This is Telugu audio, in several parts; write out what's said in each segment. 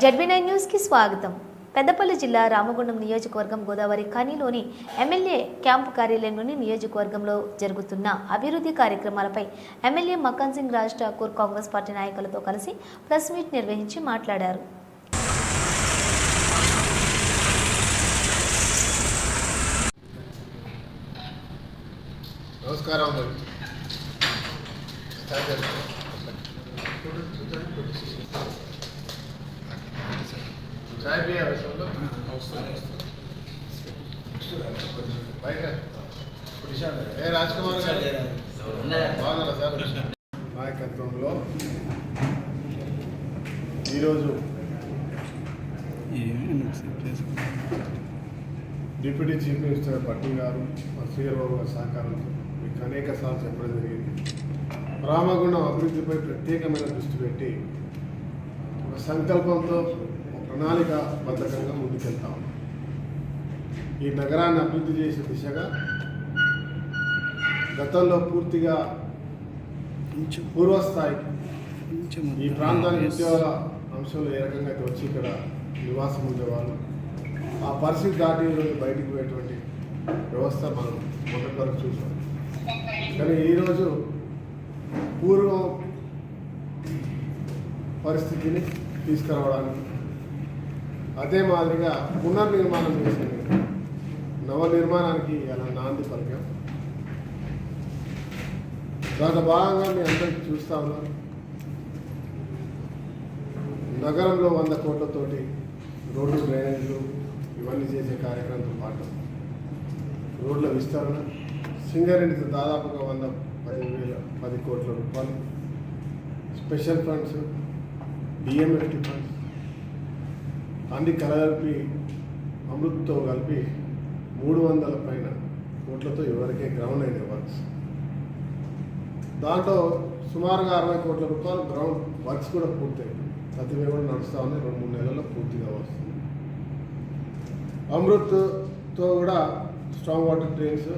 జడ్బీ నైన్ న్యూస్కి స్వాగతం. పెద్దపల్లి జిల్లా రామగుండం నియోజకవర్గం గోదావరి ఖనిలోని ఎమ్మెల్యే క్యాంపు కార్యాలయంలోని నియోజకవర్గంలో జరుగుతున్న అభివృద్ధి కార్యక్రమాలపై ఎమ్మెల్యే మక్కన్ సింగ్ రాజ్ ఠాకూర్ కాంగ్రెస్ పార్టీ నాయకులతో కలిసి ప్రెస్ మీట్ నిర్వహించి మాట్లాడారు. నమస్కారం. నాయకత్వంలో ఈరోజు డిప్యూటీ చీఫ్ మినిస్టర్ పట్టు గారు మా శ్రీరావు గారి సహకారంతో మీకు అనేక సార్లు చెప్పడం జరిగింది. రామగుండం అభివృద్ధిపై ప్రత్యేకమైన దృష్టి పెట్టి ఒక సంకల్పంతో ప్రణాళిక బద్ధకంగా ముందుకెళ్తా ఉన్నాం ఈ నగరాన్ని అభివృద్ధి చేసే దిశగా గతంలో పూర్తిగా పూర్వస్థాయికి ఈ ప్రాంతానికి ఉద్యోగాల అంశంలో ఏ రకంగా అయితే వచ్చి ఇక్కడ నివాసం ఉండేవాళ్ళు ఆ పరిస్థితి దాటి బయటికి పోయేటువంటి వ్యవస్థ మనం మొదటి వరకు చూసాం. కానీ ఈరోజు పూర్వం పరిస్థితిని తీసుకురావడానికి అదే మాదిరిగా పునర్నిర్మాణం చేసింది. నవ నిర్మాణానికి అలా నాంది పలికాం దాంట్లో భాగంగా మీ అందరికీ చూస్తా ఉన్నారు నగరంలో వంద కోట్లతోటి రోడ్లు డ్రైనేజీలు ఇవన్నీ చేసే కార్యక్రమంతో పాటు రోడ్ల విస్తరణ సింగరేణితో దాదాపుగా వంద పది వేల పది కోట్ల రూపాయలు. స్పెషల్ ఫండ్స్ డిఎంఎఫ్టీ ఫండ్స్ అన్ని కలగలిపి అమృత్తో కలిపి మూడు వందల పైన కోట్లతో ఎవరికే గ్రౌండ్ అయిన వర్క్స్. దాంట్లో సుమారుగా అరవై కోట్ల రూపాయలు గ్రౌండ్ వర్క్స్ కూడా పూర్తయింది. ప్రతిమే కూడా నడుస్తూ ఉంది. రెండు మూడు నెలల్లో పూర్తిగా వస్తుంది. అమృత్తో కూడా స్ట్రాంగ్ వాటర్ ట్రైన్స్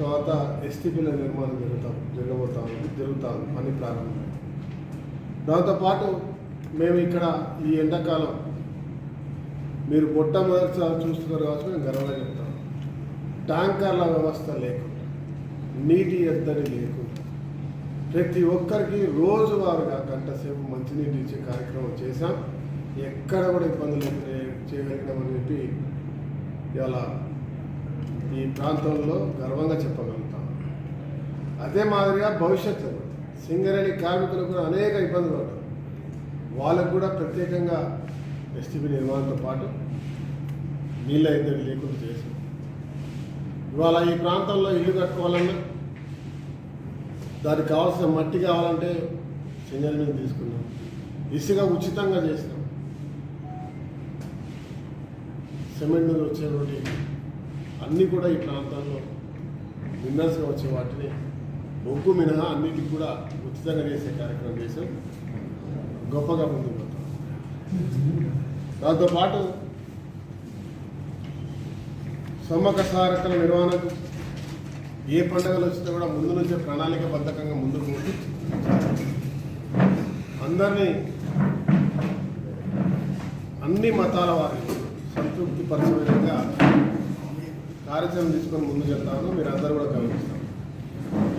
తర్వాత ఎస్టీపీల నిర్మాణం జరుగుతాం జరగబోతా ఉంది జరుగుతూ ఉంది. పని ప్రారంభమైంది. దాంతోపాటు మేము ఇక్కడ ఈ ఎండాకాలం మీరు మొట్టమొదటిసారి చూస్తున్నారు కాబట్టి నేను గర్వంగా చెప్తాను. ట్యాంకర్ల వ్యవస్థ లేకుండా నీటి ఎద్దడి లేకుండా ప్రతి ఒక్కరికి రోజువారుగా గంట సేపు మంచినీటి ఇచ్చే కార్యక్రమం చేశాం. ఎక్కడ కూడా ఇబ్బందులు చేయగలిగినామని చెప్పి ఇలా ఈ ప్రాంతంలో గర్వంగా చెప్పగలుగుతాం. అదే మాదిరిగా భవిష్యత్తులో సింగరేణి కార్మికులకు కూడా అనేక ఇబ్బందులు పడ్డారు. వాళ్ళకు కూడా ప్రత్యేకంగా ఎస్టీపీ నిర్మాణంతో పాటు నీళ్ళ ఇద్దరు లేకుండా చేసాం ఇవాళ ఈ ప్రాంతంలో ఇల్లు కట్టుకోవాలన్నా దానికి కావాల్సిన మట్టి కావాలంటే సింగల్ మీద తీసుకున్నాం. ఇసుక ఉచితంగా చేసినాం సిమెంట్ మీద వచ్చేటువంటి అన్నీ కూడా ఈ ప్రాంతాల్లో మినరల్స్గా వచ్చే వాటిని బొగ్గు మినహా అన్నిటికి కూడా ఉచితంగా చేసే కార్యక్రమం చేసాం గొప్పగా ముందుకు దాంతోపాటు సమ్మక సారకల నిర్వహణకు ఏ పండుగలు వచ్చినా కూడా ముందు నుంచే ప్రణాళికబద్ధకంగా ముందుకు పోతూ అందరినీ అన్ని మతాల వారిని సంతృప్తి పరిచే విధంగా కార్యక్రమం తీసుకొని ముందు చెప్తాను మీరు అందరూ కూడా గమనిస్తాం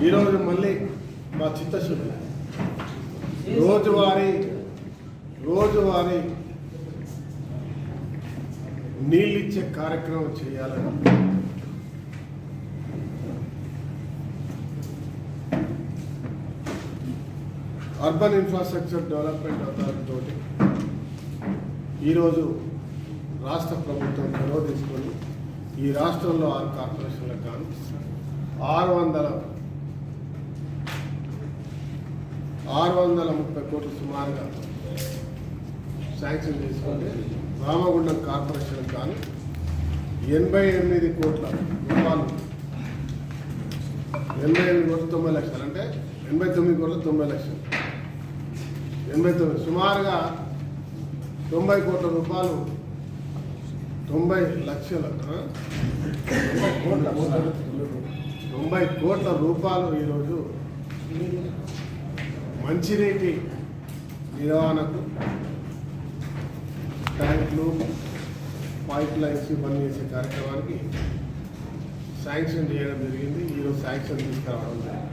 ఈరోజు మళ్ళీ మా చిత్తశుద్ధి. రోజువారీ రోజువారీ నీళ్ళిచ్చే కార్యక్రమం చేయాలని అర్బన్ ఇన్ఫ్రాస్ట్రక్చర్ డెవలప్మెంట్ అథారిటీ తోటి ఈరోజు రాష్ట్ర ప్రభుత్వం చొరవ తీసుకొని ఈ రాష్ట్రంలో ఆరు కార్పొరేషన్లకు గాను ఆరు వందల ఆరు వందల ముప్పై కోట్లు సుమారుగా శాంక్షన్ చేసుకుంటే రామగుండం కార్పొరేషన్ కానీ ఎనభై ఎనిమిది కోట్ల రూపాయలు. ఎనభై ఎనిమిది కోట్ల తొంభై లక్షలు అంటే ఎనభై తొమ్మిది కోట్ల తొంభై లక్షలు. ఎనభై తొమ్మిది సుమారుగా తొంభై కోట్ల రూపాయలు తొంభై లక్షల తొంభై కోట్ల తొంభై కోట్ల రూపాయలు ఈరోజు మంచినీటి నిర్వహణకు ట్యాంకులు పైప్ లైన్స్ ఇవన్నీ చేసే కార్యక్రమానికి శాంక్షన్ చేయడం జరిగింది. ఈరోజు శాంక్షన్ తీసుకురావడం జరిగింది.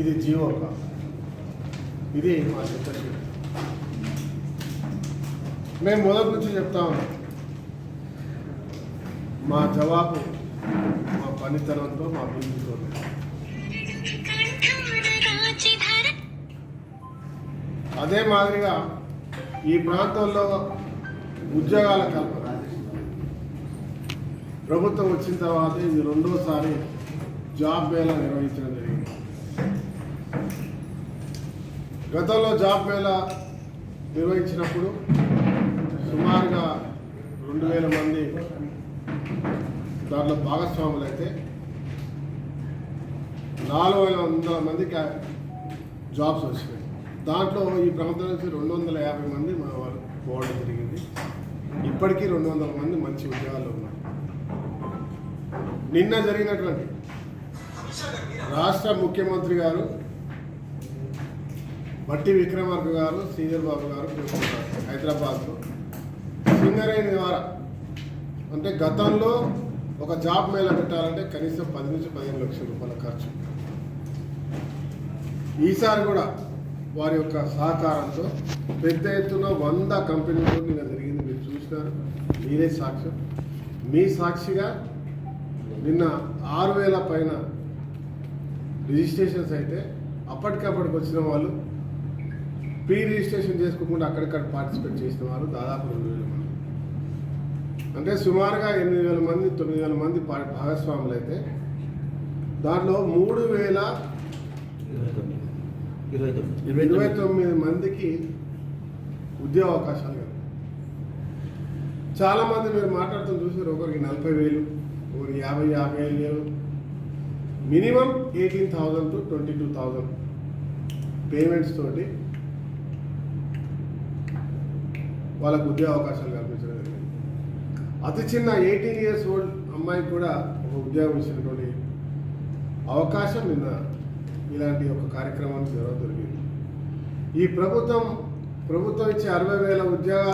ఇది జియో కాదు ఇది మా చిత్తశుద్ధి మేము మొదటి నుంచి చెప్తా ఉన్నాం. మా జవాబు మా పనితనంతో మా బిందుతో అదే మాదిరిగా ఈ ప్రాంతంలో ఉద్యోగాల కల్పన ప్రభుత్వం వచ్చిన తర్వాత ఇది రెండోసారి జాబ్ మేళా నిర్వహించడం జరిగింది. గతంలో జాబ్ మేళా నిర్వహించినప్పుడు సుమారుగా రెండు వేల మంది దాంట్లో భాగస్వాములు అయితే నాలుగు వేల వందల మందికి జాబ్స్ వచ్చినాయి. దాంట్లో ఈ ప్రాంతం నుంచి రెండు వందల యాభై మంది మా వాళ్ళు పోవడం జరిగింది. ఇప్పటికీ రెండు వందల మంది మంచి ఉద్యోగాల్లో ఉన్నారు. నిన్న జరిగినటువంటి రాష్ట్ర ముఖ్యమంత్రి గారు బట్టి విక్రమార్క గారు శ్రీధర్ బాబు గారు హైదరాబాద్లో. సింగరేణి ద్వారా అంటే గతంలో ఒక జాబ్ మేళ పెట్టాలంటే కనీసం పది నుంచి పదిహేను లక్షల రూపాయల ఖర్చు. ఈసారి కూడా వారి యొక్క సహకారంతో పెద్ద ఎత్తున వంద కంపెనీలతో నిన్న జరిగింది. మీరు చూసినారు మీరే సాక్ష్యం మీ సాక్షిగా నిన్న ఆరు వేల పైన రిజిస్ట్రేషన్స్ అయితే అప్పటికప్పటికి వచ్చిన వాళ్ళు ప్రీ రిజిస్ట్రేషన్ చేసుకోకుండా అక్కడిక్కడ పార్టిసిపేట్ చేసిన వారు దాదాపు రెండు వేల మంది. అంటే సుమారుగా ఎనిమిది వేల మంది తొమ్మిది వేల మంది భాగస్వాములు అయితే దాంట్లో మూడు వేల ఇరవై తొమ్మిది. ఇరవై తొమ్మిది మందికి ఉద్యోగ అవకాశాలు కలిగాయి. చాలామంది మీరు మాట్లాడుతూ చూసారు ఒకరికి నలభై వేలు ఒకరికి యాభై యాభై ఐదు వేలు. Minimum eighteen thousand to twenty two thousand payments తోటి వాళ్ళకు ఉద్యోగ అవకాశాలు కల్పించడం జరిగింది. అతి చిన్న ఎయిటీన్ ఇయర్స్ ఓల్డ్ అమ్మాయికి కూడా ఒక ఉద్యోగం ఇచ్చినటువంటి అవకాశం నిన్న ఇలాంటి ఒక కార్యక్రమానికి జరగ దొరికింది ఈ ప్రభుత్వం ప్రభుత్వం ఇచ్చే అరవై వేల ఉద్యోగాలు